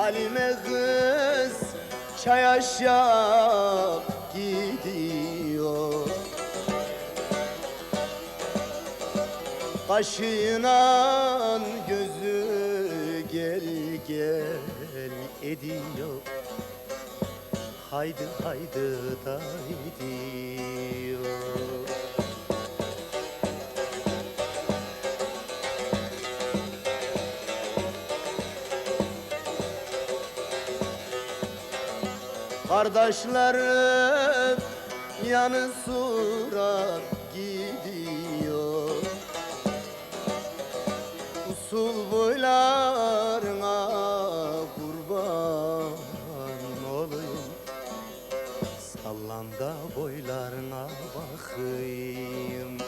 tane kız çay aşağı gidiyor. Kaşıyla gözü gel gel ediyor. Haydi haydi da gidiyor Kardeşlerim yanı surat gidiyor. Usul boylarına kurban olayım. Sallanda boylarına bakayım.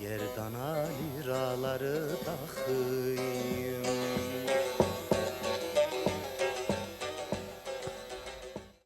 Gerdana liraları takayım.